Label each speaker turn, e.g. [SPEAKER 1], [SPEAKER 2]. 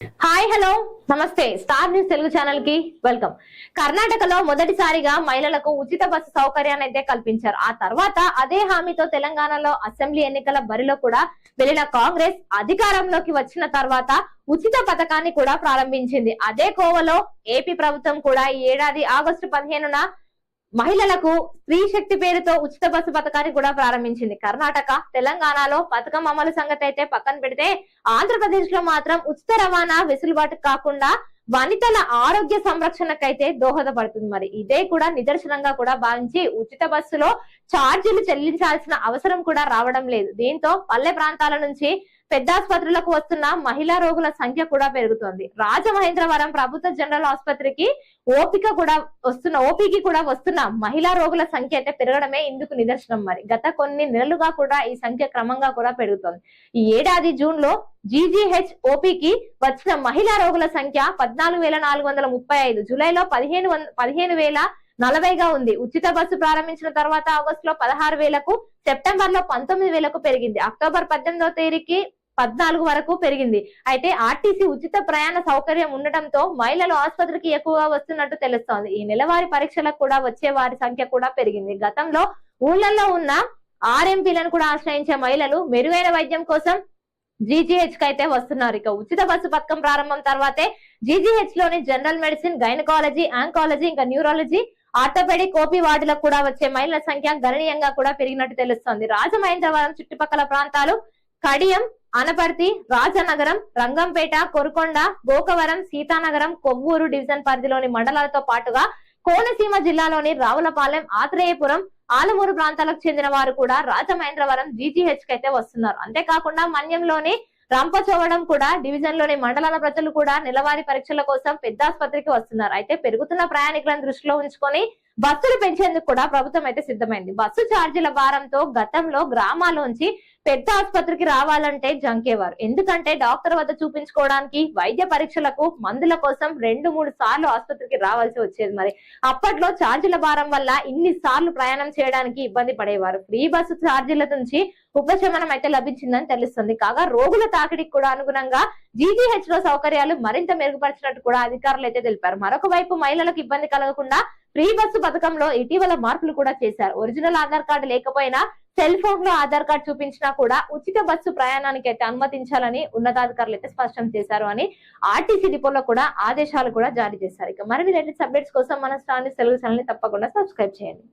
[SPEAKER 1] Hi hello. నమస్తే. Star news Telugu ఛానల్కి welcome. కర్ణాటకలో మొదటిసారిగా మహిళలకు ఉచిత బస్సు సౌకర్యాన్ని అయితే కల్పించారు. ఆ తర్వాత అదే హామీతో తెలంగాణలో అసెంబ్లీ ఎన్నికల బరిలో కూడా వెళ్ళిన కాంగ్రెస్ అధికారంలోకి వచ్చిన తర్వాత ఉచిత పథకాన్ని కూడా ప్రారంభించింది. అదే కోవలో ఏపీ ప్రభుత్వం కూడా ఈ ఏడాది ఆగస్టు పదిహేనున మహిళలకు స్త్రీ శక్తి పేరుతో ఉచిత బస్సు పథకాన్ని కూడా ప్రారంభించింది. కర్ణాటక తెలంగాణలో పథకం అమలు సంగతి అయితే పక్కన పెడితే ఆంధ్రప్రదేశ్లో మాత్రం ఉచిత రవాణా వెసులుబాటు కాకుండా వనితల ఆరోగ్య సంరక్షణకైతే దోహదపడుతుంది మరి. ఇదే కూడా నిదర్శనంగా కూడా భావించి ఉచిత బస్సులో ఛార్జీలు చెల్లించాల్సిన అవసరం కూడా రావడం లేదు. దీంతో పల్లె ప్రాంతాల నుంచి పెద్ద ఆసుపత్రులకు వస్తున్న మహిళా రోగుల సంఖ్య కూడా పెరుగుతోంది. రాజమహేంద్రవరం ప్రభుత్వ జనరల్ ఆసుపత్రికి ఓపిక కూడా వస్తున్న ఓపీకి కూడా వస్తున్న మహిళా రోగుల సంఖ్య అయితే పెరగడమే ఇందుకు నిదర్శనం మరి. గత కొన్ని నెలలుగా కూడా ఈ సంఖ్య క్రమంగా కూడా పెరుగుతోంది. ఈ ఏడాది జూన్లో జీజీహెచ్ ఓపీకి వచ్చిన మహిళా రోగుల సంఖ్య పద్నాలుగు వేల నాలుగు వందల ముప్పై ఐదు. జూలైలో పదిహేను వంద పదిహేను వేల నలభైగా ఉంది. ఉచిత బస్సు ప్రారంభించిన తర్వాత ఆగస్టు లో పదహారు వేలకు సెప్టెంబర్లో పంతొమ్మిది వేలకు పెరిగింది. అక్టోబర్ పద్దెనిమిదవ తేదీకి పద్నాలుగు వరకు పెరిగింది. అయితే ఆర్టీసీ ఉచిత ప్రయాణ సౌకర్యం ఉండటంతో మహిళలు ఆసుపత్రికి ఎక్కువగా వస్తున్నట్టు తెలుస్తోంది. ఈ నెలవారి పరీక్షలకు కూడా వచ్చే వారి సంఖ్య కూడా పెరిగింది. గతంలో ఊళ్ళల్లో ఉన్న ఆర్ఎంపీలను కూడా ఆశ్రయించే మహిళలు మెరుగైన వైద్యం కోసం జీజీహెచ్కి అయితే వస్తున్నారు. ఇక ఉచిత బస్సు పథకం ప్రారంభం తర్వాతే జీజీహెచ్లోని జనరల్ మెడిసిన్ గైనకాలజీ ఆంకాలజీ ఇంకా న్యూరాలజీ ఆర్థోపెడిక్ ఓపీ వార్డులకు కూడా వచ్చే మహిళల సంఖ్య గణనీయంగా కూడా పెరిగినట్టు తెలుస్తోంది. రాజమహేంద్రవరం చుట్టుపక్కల ప్రాంతాలు కడియం అనపర్తి రాజనగరం రంగంపేట కొరుకొండ గోకవరం సీతానగరం కొవ్వూరు డివిజన్ పరిధిలోని మండలాలతో పాటుగా కోనసీమ జిల్లాలోని రావులపాలెం ఆత్రేయపురం ఆలమూరు ప్రాంతాలకు చెందిన వారు కూడా రాజమహేంద్రవరం జీజీహెచ్కి అయితే వస్తున్నారు. అంతేకాకుండా మన్యంలోని రంపచోవడం కూడా డివిజన్లోని మండలాల ప్రజలు కూడా నెలవారీ పరీక్షల కోసం పెద్ద ఆసుపత్రికి వస్తున్నారు. అయితే పెరుగుతున్న ప్రయాణికులను దృష్టిలో ఉంచుకొని బస్సులు పెంచేందుకు కూడా ప్రభుత్వం అయితే సిద్ధమైంది. బస్సు ఛార్జీల భారంతో గతంలో గ్రామాల్లోంచి పెద్ద ఆసుపత్రికి రావాలంటే జంకేవారు ఎందుకంటే డాక్టర్ వద్ద చూపించుకోవడానికి వైద్య పరీక్షలకు మందుల కోసం రెండు మూడు సార్లు ఆసుపత్రికి రావాల్సి వచ్చేది మరి. అప్పట్లో ఛార్జీల భారం వల్ల ఇన్ని సార్లు ప్రయాణం చేయడానికి ఇబ్బంది పడేవారు. ఫ్రీ బస్సు ఛార్జీల నుంచి ఉపశమనం అయితే లభించిందని తెలుస్తుంది. కాగా రోగుల తాకిడికి కూడా అనుగుణంగా జీజీహెచ్లో సౌకర్యాలు మరింత మెరుగుపరిచినట్టు కూడా అధికారులు అయితే తెలిపారు. మరొక వైపు మహిళలకు ఇబ్బంది కలగకుండా ఫ్రీ బస్సు పథకంలో ఇటీవల మార్పులు కూడా చేశారు. ఒరిజినల్ ఆధార్ కార్డు లేకపోయినా సెల్ ఫోన్లో ఆధార్ కార్డు చూపించినా కూడా ఉచిత బస్సు ప్రయాణానికి అయితే అనుమతించాలని ఉన్నతాధికారులు అయితే స్పష్టం చేశారు అని ఆర్టీసీ డిపోలో కూడా ఆదేశాలు కూడా జారీ చేశారు. ఇక మరిన్ని లేటెస్ట్ అప్డేట్స్ కోసం మన స్టాండ్ తెలుగు ఛానల్ని తప్పకుండా సబ్స్క్రైబ్ చేయండి.